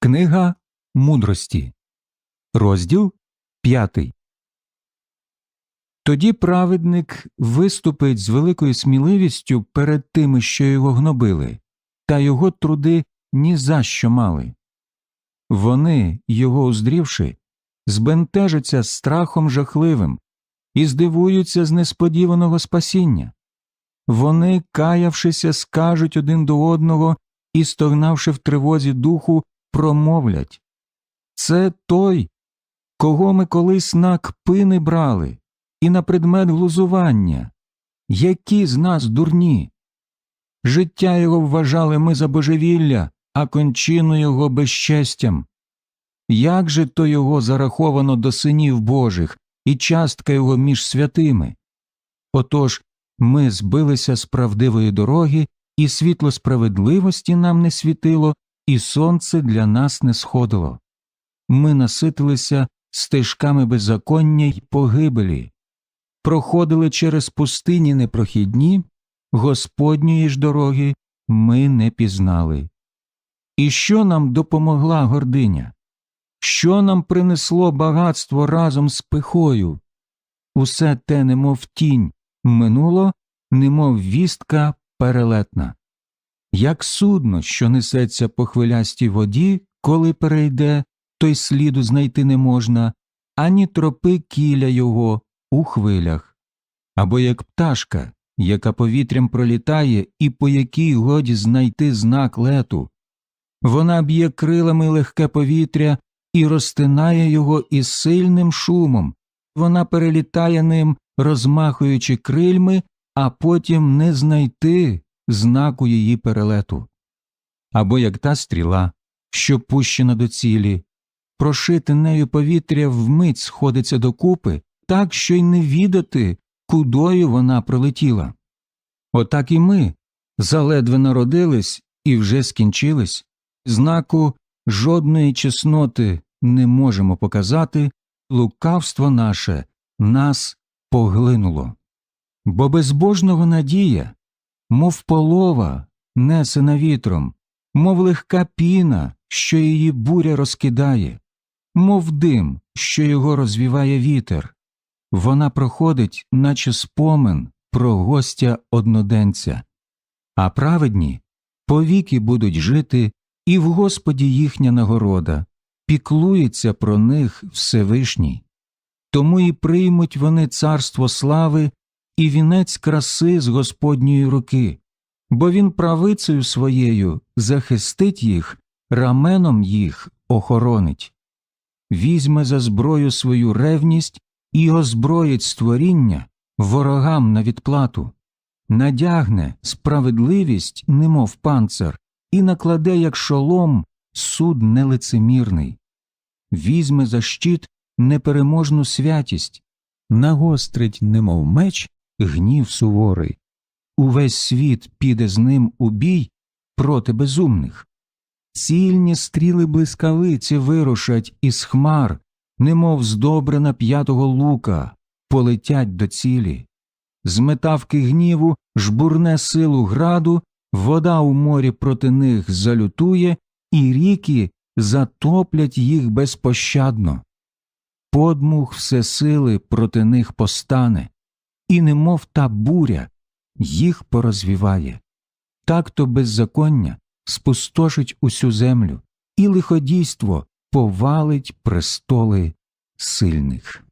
Книга мудрості, розділ п'ятий. Тоді праведник виступить з великою сміливістю перед тими, що його гнобили, та його труди ні за що мали. Вони, його уздрівши, збентежаться страхом жахливим і здивуються з несподіваного спасіння. Вони, каявшися, скажуть один до одного і, стогнавши в тривозі духу, промовлять Це той, кого ми колись на кпини брали, і на предмет глузування. Які з нас дурні? Життя його вважали ми за божевілля, а кончину його безчестям. Як же то його зараховано до синів Божих і частка його між святими? Отож ми збилися з правдивої дороги, і світло справедливості нам не світило, і сонце для нас не сходило. Ми наситилися стежками беззаконня й погибелі, проходили через пустині непрохідні, Господньої ж дороги ми не пізнали. І що нам допомогла гординя? Що нам принесло багатство разом з пихою? Усе те, немов тінь, минуло, немов вістка перелетна. Як судно, що несеться по хвилястій воді, коли перейде, то й сліду знайти не можна, ані тропи кіля його у хвилях, або як пташка, яка повітрям пролітає і по якій годі знайти знак лету. Вона б'є крилами легке повітря і розтинає його із сильним шумом, вона перелітає ним, розмахуючи крильми, а потім не знайти знаку її перелету. Або як та стріла, що пущена до цілі, прошити нею повітря вмить сходиться докупи, так, що й не відати, кудою вона пролетіла. Отак і ми заледве народились і вже скінчились, знаку жодної чесноти не можемо показати, лукавство наше нас поглинуло. Бо безбожного надія, мов полова, несена вітром, мов легка піна, що її буря розкидає, мов дим, що його розвіває вітер. Вона проходить, наче спомин про гостя одноденця, а праведні повіки будуть жити, і в Господі їхня нагорода, піклується про них Всевишній. Тому і приймуть вони царство слави і вінець краси з Господньої руки, бо він правицею своєю захистить їх, раменом їх охоронить, візьме за зброю свою ревність і озброїть створіння ворогам на відплату, надягне справедливість, немов панцир, і накладе, як шолом, суд нелицемірний, візьме за щит непереможну святість, нагострить, немов меч, гнів суворий. Увесь світ піде з ним у бій проти безумних. Цільні стріли блискавиці вирушать із хмар, немов здобрена п'ятого лука, полетять до цілі. З метавки гніву жбурне силу граду, вода у морі проти них залютує, і ріки затоплять їх безпощадно. Подмух всесили проти них постане, і немов та буря їх порозвіває. Так то беззаконня спустошить усю землю, і лиходійство повалить престоли сильних.